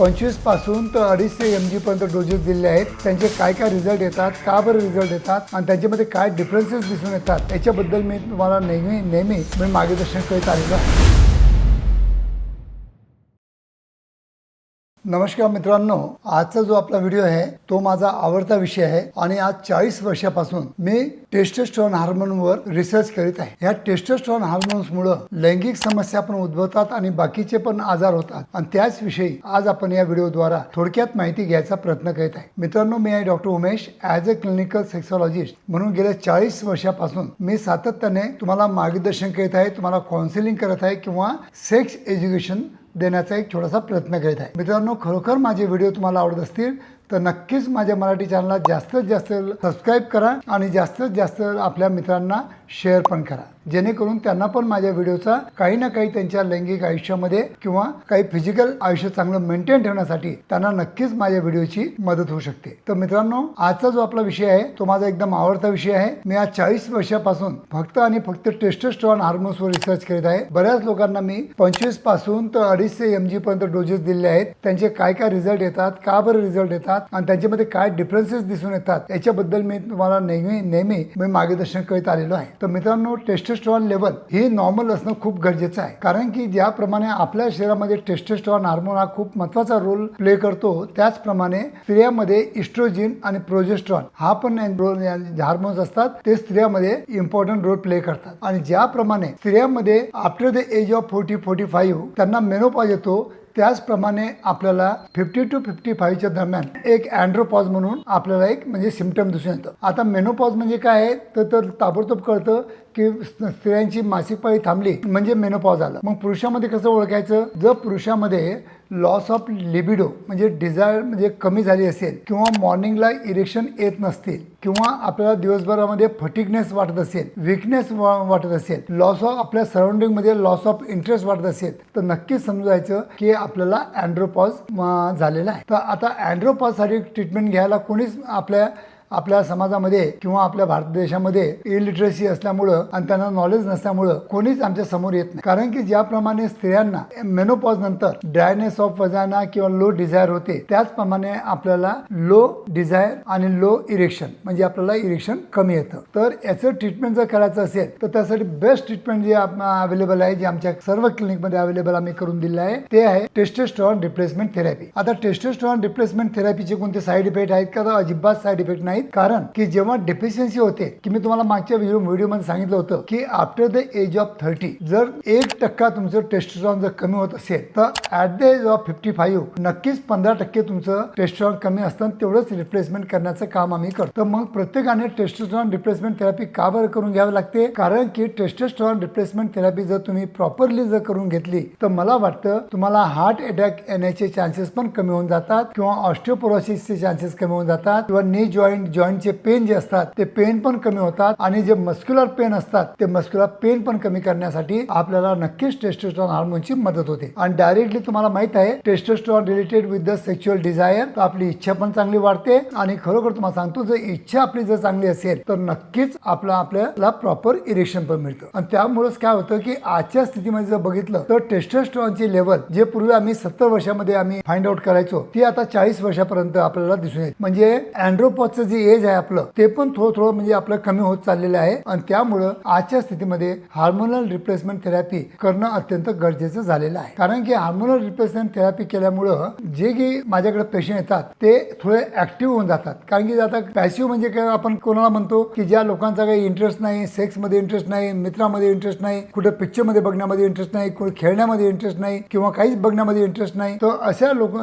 पंचवीसपासून तर अडीचशे एम जीपर्यंत डोजेस दिलेले आहेत. त्यांचे काय काय रिझल्ट येतात का बरं रिझल्ट येतात आणि त्यांच्यामध्ये काय डिफरन्सेस दिसून येतात याच्याबद्दल मी तुम्हाला नेहमी नेहमी मी मार्गदर्शन करीत आलेलो आहे. नमस्कार मित्रांनो आजचा जो आपला व्हिडिओ आहे तो माझा आवडता विषय आहे आणि आज चाळीस वर्षापासून मी टेस्टोस्टेरॉन हार्मोनवर रिसर्च करीत आहे. या टेस्टोस्टेरॉन हार्मोन्समुळं लैंगिक समस्या पण उद्भवतात आणि बाकीचे पण आजार होतात. आणि त्याच विषयी आज आपण या व्हिडिओद्वारा थोडक्यात माहिती घ्यायचा प्रयत्न करीत आहे. मित्रांनो मी आहे doctor Umesh as a clinical sexologist म्हणून गेल्या चाळीस वर्षापासून मी सातत्याने तुम्हाला मार्गदर्शन करीत आहे तुम्हाला काउन्सिलिंग करत आहे किंवा सेक्स एज्युकेशन देण्याचा एक छोटासा प्रयत्न करीत आहे. मित्रांनो खरोखर माझे व्हिडिओ तुम्हाला आवडत असतील तर नक्कीच माझ्या मराठी चॅनलला जास्तीत जास्त सबस्क्राईब करा आणि जास्तीत जास्त आपल्या मित्रांना शेअर पण करा. जेणेकरून त्यांना पण माझ्या व्हिडिओचा काही ना काही त्यांच्या लैंगिक आयुष्यामध्ये किंवा काही फिजिकल आयुष्य चांगलं मेंटेन ठेवण्यासाठी त्यांना नक्कीच माझ्या व्हिडिओची मदत होऊ शकते. तर मित्रांनो आजचा जो आपला विषय आहे तो माझा एकदम आवडता विषय आहे. मी आज चाळीस वर्षापासून फक्त आणि फक्त टेस्टोस्टेरॉन हार्मोन्सवर रिसर्च करीत आहे. बऱ्याच लोकांना मी पंचवीसपासून तर अडीचशे एम जी पर्यंत डोजेस दिलेले आहेत. त्यांचे काय काय रिझल्ट येतात? का बरं रिझल्ट येतात? आणि त्यांच्यामध्ये काय डिफरन्सेस दिसून येतात याच्याबद्दल मी तुम्हाला नेहमी नेहमी मी मार्गदर्शन करीत आलेलो आहे. तर मित्रांनो टेस्टोस्टेरॉन लेवल हे नॉर्मल असणं खूप गरजेचं आहे. कारण की ज्याप्रमाणे आपल्या शरीरामध्ये टेस्टोस्टेरॉन हार्मोन हा खूप महत्त्वाचा रोल प्ले करतो त्याचप्रमाणे स्त्रियामध्ये इस्ट्रोजिन आणि प्रोजेस्ट्रॉन हा पण हार्मोन्स असतात. ते स्त्रियामध्ये इम्पॉर्टंट रोल प्ले करतात. आणि ज्याप्रमाणे स्त्रियामध्ये after the age of forty forty five त्यांना मेनोपॉज येतो त्याचप्रमाणे आपल्याला फिफ्टी टू फिफ्टी फाईव्हच्या दरम्यान एक अँड्रोपॉज म्हणून आपल्याला एक म्हणजे सिमटम दिसून येतं. आता मेनोपॉज म्हणजे काय आहे? तर तर ताबडतोब कळतं की स्त्रियांची मासिक पाळी थांबली म्हणजे मेनोपॉज आला. मग पुरुषामध्ये कसं ओळखायचं? जर पुरुषामध्ये लॉस ऑफ लिबिडो म्हणजे डिझायर म्हणजे कमी झाली असेल किंवा मॉर्निंगला इरेक्शन येत नसतील किंवा आपल्याला दिवसभरामध्ये फटिकनेस वाटत असेल विकनेस वाटत असेल लॉस ऑफ आपल्या सराउंडिंगमध्ये लॉस ऑफ इंटरेस्ट वाटत असेल तर नक्कीच समजायचं की आपल्याला अँड्रोपॉज झालेला आहे. तर आता अँड्रोपॉजसाठी ट्रीटमेंट घ्यायला कोणीच आपल्या आपल्या समाजामध्ये किंवा आपल्या भारत देशामध्ये इलिटरेसी असल्यामुळं आणि त्यांना नॉलेज नसल्यामुळं कोणीच आमच्यासमोर येत नाही. कारण की ज्याप्रमाणे स्त्रियांना मेनोपॉज नंतर ड्रायनेस ऑफ वजाना किंवा लो डिझायर होते त्याचप्रमाणे आपल्याला लो डिझायर आणि लो इरेक्शन म्हणजे आपल्याला इरेक्शन कमी येतं. तर याचं ट्रीटमेंट जर करायचं असेल तर त्यासाठी बेस्ट ट्रीटमेंट जे अवेलेबल आहे जे आमच्या सर्व क्लिनिकमध्ये अवेलेबल आम्ही करून दिलं आहे ते आहे टेस्टोस्टेरॉन रिप्लेसमेंट थेरपी आता टेस्टोस्टेरॉन रिप्लेसमेंट थेरपीचे कोणते साईड इफेक्ट आहेत का? अजिबात साईड इफेक्ट नाही. नाहीत. कारण की जेव्हा डेफिशियन्सी होते की मी तुम्हाला मागच्या व्हिडिओ व्हिडिओमध्ये सांगितलं होतं की after the age of thirty जर एक टक्का तुमचं टेस्टोस्टेरॉन जर कमी होत असेल तर at the age of fifty five नक्कीच पंधरा टक्के तुमचं टेस्टोस्टेरॉन कमी असतं तेवढंच रिप्लेसमेंट करण्याचं काम आम्ही करतो. मग प्रत्येकाने टेस्टोस्टेरॉन रिप्लेसमेंट थेरपी का बरं करून घ्यावी लागते? कारण की टेस्टोस्टेरॉन रिप्लेसमेंट थेरपी जर तुम्ही प्रॉपरली जर करून घेतली तर मला वाटतं तुम्हाला हार्ट अटॅक येण्याचे चान्सेस पण कमी होऊन जातात किंवा ऑस्टिओपोरोसिसचे चान्सेस कमी होऊन जातात किंवा नी जॉईंट जॉईंटचे पेन जे असतात ते पेन पण कमी होतात आणि जे मस्क्युलर पेन असतात ते मस्क्युलर पेन पण कमी करण्यासाठी आपल्याला नक्कीच टेस्टोस्टेरॉन हार्मोनची मदत होते. आणि डायरेक्टली तुम्हाला माहीत आहे testosterone related with the sexual desire आपली इच्छा पण चांगली वाढते आणि खरोखर तुम्हाला सांगतो जर इच्छा आपली जर चांगली असेल तर नक्कीच आपला आपल्याला प्रॉपर इरेक्शन पण मिळतं. आणि त्यामुळेच काय होतं की आजच्या स्थितीमध्ये जर बघितलं तर टेस्टोस्टेरॉनची लेवल जे पूर्वी आम्ही सत्तर वर्षामध्ये आम्ही फाइंड आउट करायचो ती आता चाळीस वर्षापर्यंत आपल्याला दिसून येते. म्हणजे अँड्रोपॉजचं जे एज आहे आपलं ते पण थोडं थोडं म्हणजे आपलं कमी होत चाललेलं आहे. आणि त्यामुळं आजच्या स्थितीमध्ये हार्मोनल रिप्लेसमेंट थेरपी करणं अत्यंत गरजेचं झालेलं आहे. कारण की हार्मोनल रिप्लेसमेंट थेरपी केल्यामुळं जे की माझ्याकडे पेशंट येतात ते थोडे ऍक्टिव्ह होऊन जातात. कारण की आता पॅसिव्ह म्हणजे काय आपण कोणाला म्हणतो की ज्या लोकांचा काही इंटरेस्ट नाही सेक्समध्ये इंटरेस्ट नाही मित्रामध्ये इंटरेस्ट नाही कुठे पिक्चरमध्ये बघण्यामध्ये इंटरेस्ट नाही कुठे खेळण्यामध्ये इंटरेस्ट नाही किंवा काहीच बघण्यामध्ये इंटरेस्ट नाही तर अशा लोक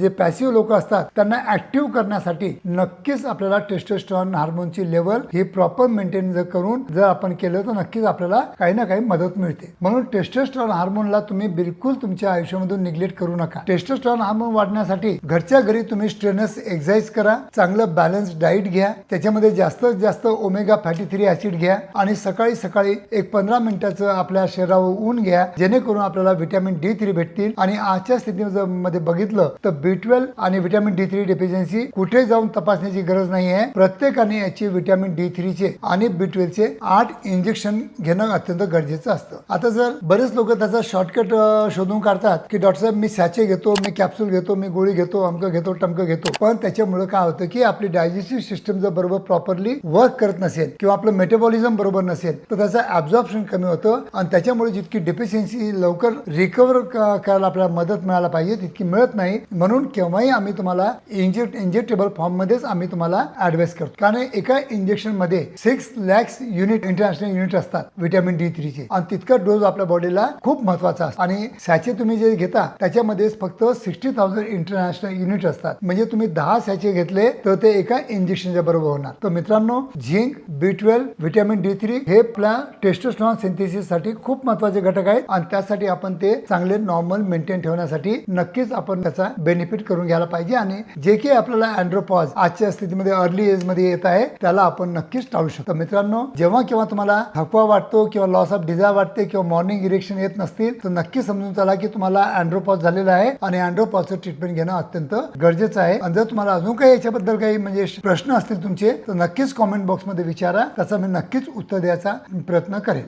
जे पॅसिव्ह लोक असतात त्यांना ऍक्टिव्ह करण्यासाठी नक्कीच आपल्याला टेस्टोस्ट्रॉन हार्मोनची लेवल ही प्रॉपर मेंटेन जर करून जर आपण केलं तर नक्कीच आपल्याला काही ना काही मदत मिळते. म्हणून टेस्टोस्ट्रॉन हार्मोनला तुम्ही बिलकुल तुमच्या आयुष्यामधून निग्लेक्ट करू नका. टेस्टोस्ट्रॉन हार्मोन वाढण्यासाठी घरच्या घरी तुम्ही स्ट्रेनस एक्सरसाइज करा चांगलं बॅलन्स डाईट घ्या त्याच्यामध्ये जास्तीत जास्त ओमेगा फॅटी थ्री ऍसिड घ्या आणि सकाळी सकाळी एक पंधरा मिनिटाचं आपल्या शरीरावर ऊन घ्या जेणेकरून आपल्याला व्हिटॅमिन डी थ्री भेटतील. आणि आजच्या स्थितीमध्ये बघितलं तर बी ट्वेल्व आणि व्हिटॅमिन डी थ्री डेफिशियन्सी कुठे जाऊन तपासण्याची गरज नाही. नाहीये. प्रत्येकाने याची व्हिटॅमिन डी थ्रीचे आणि बी ट्वेल्वचे आठ इंजेक्शन घेणं अत्यंत गरजेचं असतं. आता जर बरेच लोक त्याचा शॉर्टकट शोधून काढतात की डॉक्टर साहेब मी सॅचे घेतो मी कॅप्सूल घेतो मी गोळी घेतो अमकं घेतो टमकं घेतो. पण त्याच्यामुळे काय होतं की आपली डायजेस्टिव्ह सिस्टम जर बरोबर प्रॉपरली वर्क करत नसेल किंवा आपलं मेटाबॉलिझम बरोबर नसेल तर त्याचं ऍब्झॉर्प्शन कमी होतं आणि त्याच्यामुळे जितकी डिफिशियन्सी लवकर रिकवर करायला आपल्याला मदत मिळायला पाहिजे तितकी मिळत नाही. म्हणून केव्हाही आम्ही तुम्हाला इंजेक्ट इंजेक्टेबल फॉर्म मध्येच आम्ही तुम्हाला ऍडवाइस करतो. कारण एका इंजेक्शनमध्ये six lakhs unit international unit असतात व्हिटॅमिन डी थ्रीचे आणि तितका डोस आपल्या बॉडीला खूप महत्त्वाचा असतो. आणि सॅचे तुम्ही जे घेता त्याच्यामध्ये फक्त सिक्स्टी थाउजंड इंटरनॅशनल युनिट असतात. म्हणजे तुम्ही दहा सॅचे घेतले तर ते एका इंजेक्शनच्या बरोबर होणार. तर मित्रांनो zinc B twelve vitamin D three हे आपल्या टेस्टोस्टेरॉन सिंथेसिससाठी खूप महत्त्वाचे घटक आहेत. आणि त्यासाठी आपण ते चांगले नॉर्मल मेंटेन ठेवण्यासाठी नक्कीच आपण त्याचा बेनिफिट करून घ्यायला पाहिजे. आणि जे काही आपल्याला अँड्रोपॉज आजच्या स्थितीमध्ये अर्ली एजमध्ये येत आहे त्याला आपण नक्कीच टाळू शकतो. मित्रांनो जेव्हा केव्हा तुम्हाला थकवा वाटतो किंवा लॉस ऑफ डिझायर वाटते किंवा मॉर्निंग इरेक्शन येत नसतील तर नक्की समजून चला की तुम्हाला अँड्रोपॉज झालेला आहे आणि अँड्रोपॉजचं ट्रीटमेंट घेणं अत्यंत गरजेचं आहे. आणि जर तुम्हाला अजून काही याच्याबद्दल काही म्हणजे प्रश्न असतील तुमचे तर नक्कीच कॉमेंट बॉक्समध्ये विचारा. त्याचा मी नक्कीच उत्तर द्यायचा प्रयत्न करेन.